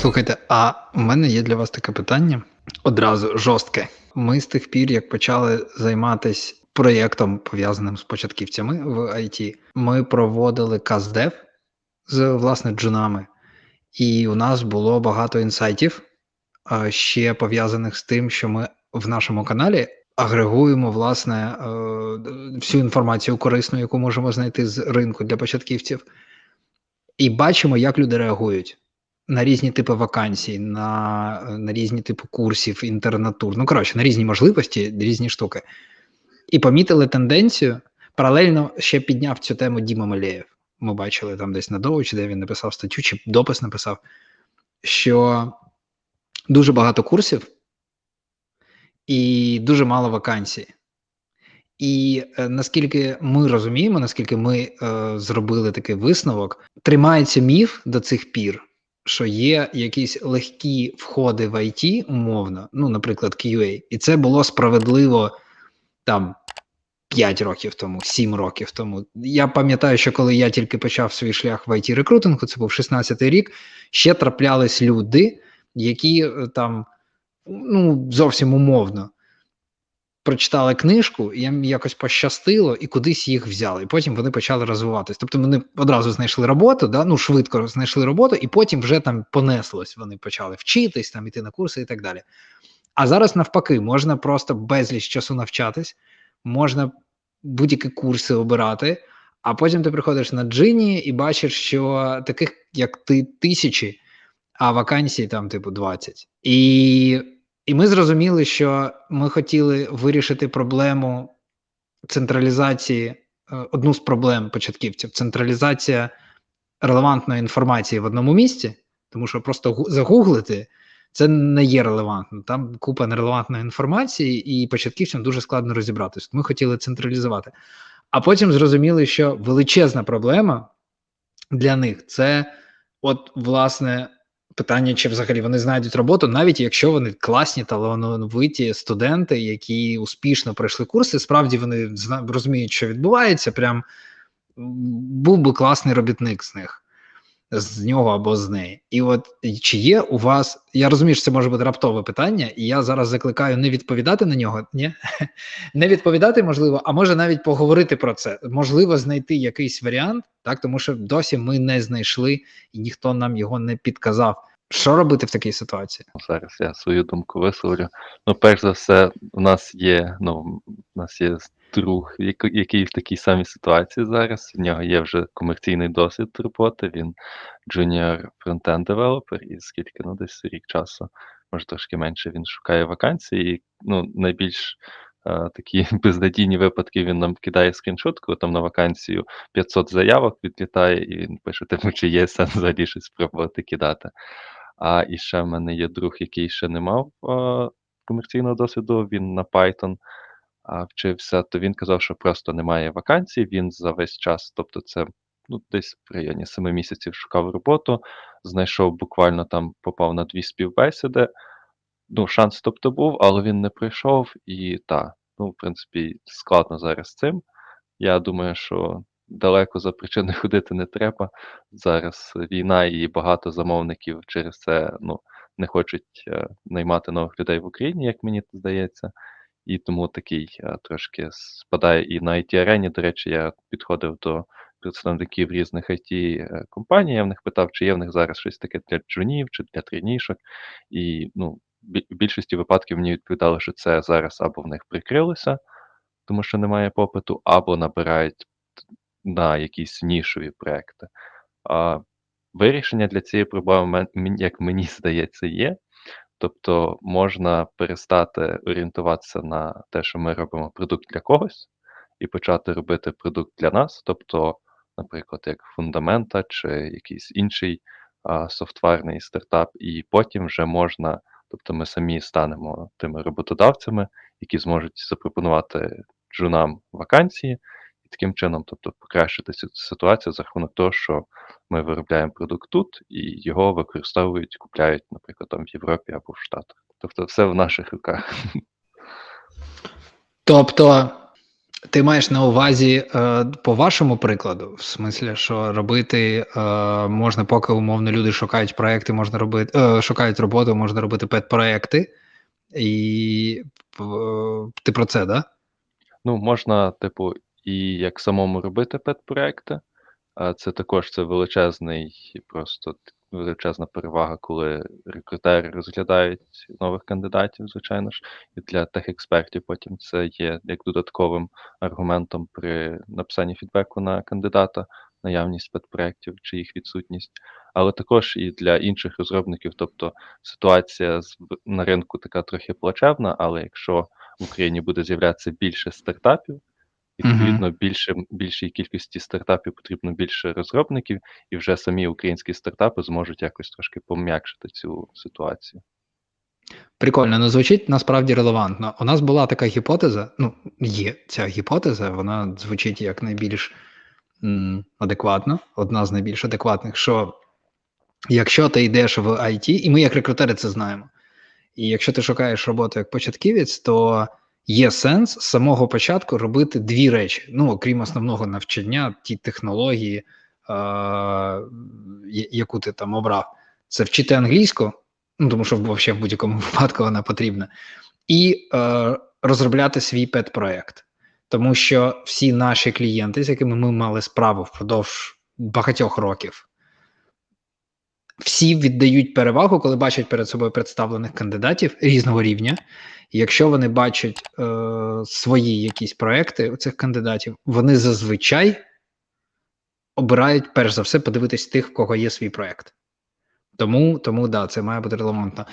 Слухайте, а у мене є для вас таке питання. Одразу жорстке. Ми з тих пір, як почали займатися проєктом, пов'язаним з початківцями в IT, ми проводили каздев з власне джунами, і у нас було багато інсайтів, ще пов'язаних з тим, що ми в нашому каналі агрегуємо власне е, всю інформацію корисну, яку можемо знайти з ринку для початківців, і бачимо, як люди реагують на різні типи вакансій, на, на різні типи курсів, інтернатур. Ну, коротше, на різні можливості, різні штуки. І помітили тенденцію. Паралельно ще підняв цю тему Діма Малеєв. Ми бачили там десь на Довочі, де він написав статтю, чи допис написав, що дуже багато курсів і дуже мало вакансій. І е, наскільки ми розуміємо, наскільки ми е, зробили такий висновок, тримається міф до цих пір, що є якісь легкі входи в IT, умовно, ну, наприклад, QA, і це було справедливо там 5 років тому, 7 років тому. Я пам'ятаю, що коли я тільки почав свій шлях в it рекрутингу, це був 16-й рік, ще траплялись люди, які е, там ну, зовсім умовно прочитали книжку, і їм якось пощастило, і кудись їх взяли. І потім вони почали розвиватись. Тобто вони одразу знайшли роботу, да? ну швидко знайшли роботу, і потім вже там понеслось. Вони почали вчитись, там іти на курси і так далі. А зараз навпаки, можна просто безліч часу навчатись, можна будь-які курси обирати, а потім ти приходиш на джині і бачиш, що таких, як ти, тисячі, а вакансій там, типу, 20. І і ми зрозуміли, що ми хотіли вирішити проблему централізації, е, одну з проблем початківців централізація релевантної інформації в одному місці, тому що просто загуглити це не є релевантно. Там купа нерелевантної інформації, і початківцям дуже складно розібратися. Ми хотіли централізувати. А потім зрозуміли, що величезна проблема для них це, от, власне, питання, чи взагалі вони знайдуть роботу, навіть якщо вони класні талановиті студенти, які успішно пройшли курси, справді вони розуміють, що відбувається. Прям був би класний робітник з них. З нього або з неї, і от чи є у вас, я розумію, що це може бути раптове питання, і я зараз закликаю не відповідати на нього, ні? не відповідати можливо, а може навіть поговорити про це. Можливо, знайти якийсь варіант, так тому що досі ми не знайшли і ніхто нам його не підказав. Що робити в такій ситуації? Зараз я свою думку висловлю. Ну, перш за все, у нас є, ну, у нас є друг, який в такій самій ситуації зараз. В нього є вже комерційний досвід роботи. Він junior фронтенд девелопер, і скільки ну десь рік часу, може трошки менше, він шукає вакансії. І, ну, найбільш а, такі безнадійні випадки він нам кидає скріншотку, там на вакансію 500 заявок відлітає, і він пише, типу, чи є сенс взагалі щось спробувати кидати. А і ще в мене є друг, який ще не мав а, комерційного досвіду, він на Python а, вчився, то він казав, що просто немає вакансій. Він за весь час, тобто це ну, десь в районі 7 місяців шукав роботу, знайшов буквально там, попав на дві співбесіди. Ну, шанс тобто був, але він не прийшов, і так, ну, в принципі, складно зараз цим. Я думаю, що далеко за причини ходити не треба. Зараз війна і багато замовників через це ну, не хочуть е, наймати нових людей в Україні, як мені здається. І тому такий е, трошки спадає і на it арені До речі, я підходив до представників різних it е, компаній. Я в них питав, чи є в них зараз щось таке для джунів чи для тренішок. І ну, в більшості випадків мені відповідали, що це зараз або в них прикрилося, тому що немає попиту, або набирають на якісь нішові проекти. А Вирішення для цієї проблеми, як мені здається, є. Тобто можна перестати орієнтуватися на те, що ми робимо продукт для когось, і почати робити продукт для нас. Тобто, наприклад, як фундамента чи якийсь інший а, софтварний стартап, і потім вже можна, тобто ми самі станемо тими роботодавцями, які зможуть запропонувати джунам вакансії таким чином, тобто покращити ситуацію за рахунок того, що ми виробляємо продукт тут і його використовують, купляють, наприклад, там в Європі або в Штатах. Тобто, все в наших руках. Тобто, Ти маєш на увазі е, по вашому прикладу, в смислі, що робити е, можна, поки умовно люди шукають проекти, можна робити, е, шукають роботу, можна робити педпроекти. І ти про це, да? Ну, можна, типу, і як самому робити педпроекти, а це також це величезний, просто величезна перевага, коли рекрутери розглядають нових кандидатів, звичайно ж, і для тих експертів потім це є як додатковим аргументом при написанні фідбеку на кандидата, наявність педпроєктів чи їх відсутність, але також і для інших розробників, тобто ситуація на ринку така трохи плачевна, але якщо в Україні буде з'являтися більше стартапів, Відповідно, більше, більшій кількості стартапів потрібно більше розробників, і вже самі українські стартапи зможуть якось трошки пом'якшити цю ситуацію. Прикольно, ну звучить насправді релевантно. У нас була така гіпотеза, ну, є ця гіпотеза, вона звучить як найбільш м, адекватно, одна з найбільш адекватних, що якщо ти йдеш в IT, і ми як рекрутери це знаємо, і якщо ти шукаєш роботу як початківець, то є сенс з самого початку робити дві речі. Ну, окрім основного навчання, ті технології, е- яку ти там обрав, це вчити англійську, ну тому що взагалі в будь-якому випадку вона потрібна, і е, розробляти свій педпроект. Тому що всі наші клієнти, з якими ми мали справу впродовж багатьох років, всі віддають перевагу, коли бачать перед собою представлених кандидатів різного рівня. Якщо вони бачать е, свої якісь проекти у цих кандидатів, вони зазвичай обирають перш за все подивитись тих, в кого є свій проект. Тому, тому да, це має бути релевантно.